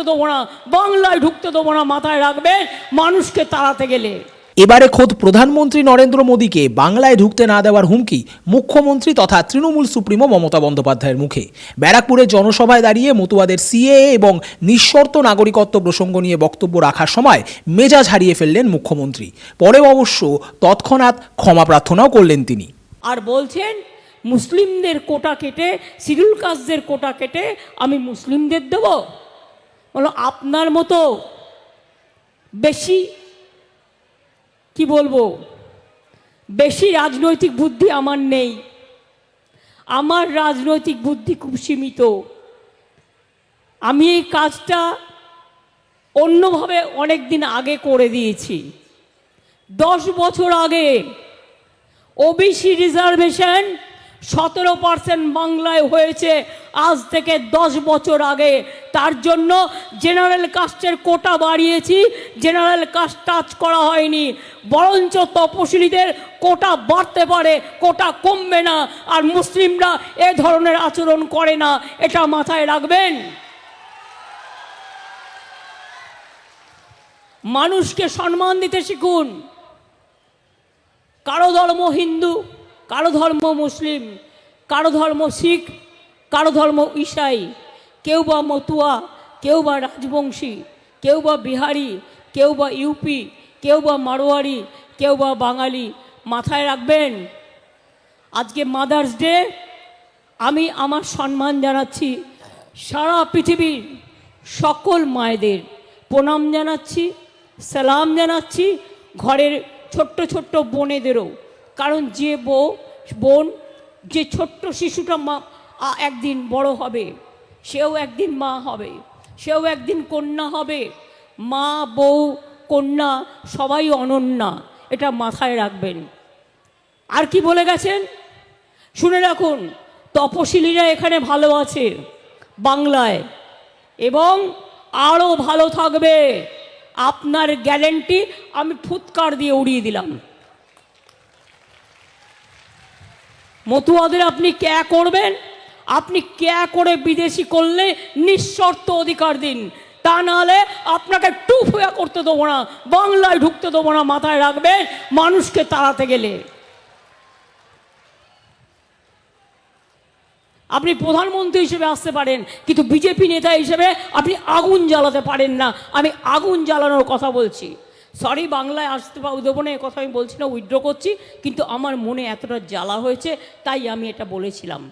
ঢুকতে দেবো না বাংলায় ঢুকতে দেবো না মাথায় রাখবে মানুষকে তাড়াতে গেলে। এবারে খোদ প্রধানমন্ত্রী নরেন্দ্র মোদীকে বাংলায় ঢুকতে না দেওয়ার হুমকি মুখ্যমন্ত্রী তথা তৃণমূল সুপ্রিমো মমতা বন্দ্যোপাধ্যায়ের মুখে। ব্যারাকপুরে জনসভায় দাঁড়িয়ে মতুয়াদের সিএএ এবং নিঃশর্ত নাগরিকত্ব প্রসঙ্গ নিয়ে বক্তব্য রাখার সময় মেজাজ হারিয়ে ফেললেন মুখ্যমন্ত্রী। পরেও অবশ্য তৎক্ষণাৎ ক্ষমা প্রার্থনাও করলেন তিনি। আর বলছেন মুসলিমদের কোটা কেটে শিডিউল কাস্টদের কোটা কেটে আমি মুসলিমদের দেব? বলো, আপনার মতো বেশি, কি বলব, বেশি রাজনৈতিক বুদ্ধি আমার নেই। আমার রাজনৈতিক বুদ্ধি খুব সীমিত। আমি এই কাজটা অন্যভাবে অনেক দিন আগে করে দিয়েছি। দশ বছর আগে ওবিসি রিজার্ভেশন সতেরো পার্সেন্ট বাংলায় হয়েছে আজ থেকে দশ বছর আগে। তার জন্য জেনারেল কাস্টের কোটা বাড়িয়েছি জেনারেল কাস্ট টাচ করা হয়নি। বরঞ্চ তপশিলীদের কোটা বাড়তে পারে, কোটা কমবে না, আর মুসলিমরা এ ধরনের আচরণ করে না। এটা মাথায় রাখবেন। মানুষকে সম্মান দিতে শিখুন। কারও ধর্ম হিন্দু কারও ধর্ম মুসলিম, কারও ধর্ম শিখ, কারও ধর্ম ঈসাই কেউ বা মতুয়া, কেউ বা রাজবংশী, কেউ বা বিহারি, কেউ বা ইউপি, কেউ বা মারোয়ারি, কেউ বা বাঙালি। মাথায় রাখবেন, আজকে মাদার্স ডে আমি আমার সম্মান জানাচ্ছি সারা পৃথিবীর সকল মায়েদের। প্রণাম জানাচ্ছি, সালাম জানাচ্ছি ঘরের ছোট্ট ছোট্ট বোনেদেরও। কারণ যে বউ, বোন, যে ছোট্ট শিশুটা মা একদিন বড় হবে, সেও একদিন মা হবে, সেও একদিন কন্যা হবে। মা, বউ, কন্যা সবাই অনন্যা, এটা মাথায় রাখবেন। আর কি বলে গেছেন? শুনে রাখুন, তপশিলীরা এখানে ভালো আছে, বাংলায়। এবং আরও ভালো থাকবে। আপনার গ্যারেন্টি আমি ফুৎকার দিয়ে উড়িয়ে দিলাম। মতুয়াদের আপনি ক্যা করবেন? আপনি ক্যা করে বিদেশি করলে নিঃশর্ত অধিকার দিন। তা নাহলে আপনাকে টুপ করতে দেবো না, বাংলায় ঢুকতে দেবো না, মাথায় রাখবেন মানুষকে তাড়াতে গেলে। আপনি প্রধানমন্ত্রী হিসেবে আসতে পারেন, কিন্তু বিজেপি নেতা হিসেবে আপনি আগুন জ্বালাতে পারেন না। আমি আগুন জ্বালানোর কথা বলছি। সরি বাংলায় আসতে দেবো না কথা আমি বলছি না উইড্র করছি, কিন্তু আমার মনে এতটা জ্বালা হয়েছে, তাই আমি এটা বলেছিলাম।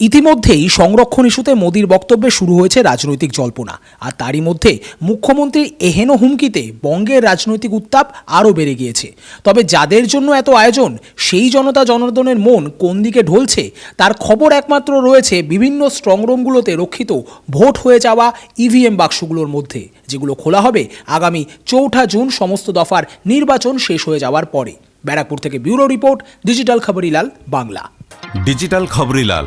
ইতিমধ্যেই সংরক্ষণ ইস্যুতে মোদির বক্তব্যে শুরু হয়েছে রাজনৈতিক জল্পনা। আর তারই মধ্যে মুখ্যমন্ত্রীর এহেন হুমকিতে বঙ্গের রাজনৈতিক উত্তাপ আরও বেড়ে গিয়েছে। তবে যাদের জন্য এত আয়োজন, সেই জনতা জনার্দনের মন কোন দিকে ঢলছে, তার খবর একমাত্র রয়েছে বিভিন্ন স্ট্রংরুমগুলোতে রক্ষিত ভোট হয়ে যাওয়া ইভিএম বাক্সগুলোর মধ্যে, যেগুলো খোলা হবে আগামী চৌঠা জুন সমস্ত দফার নির্বাচন শেষ হয়ে যাওয়ার পরে। ব্যারাকপুর থেকে bureau report, digital Khabarilal, Bangla. Digital Khabarilal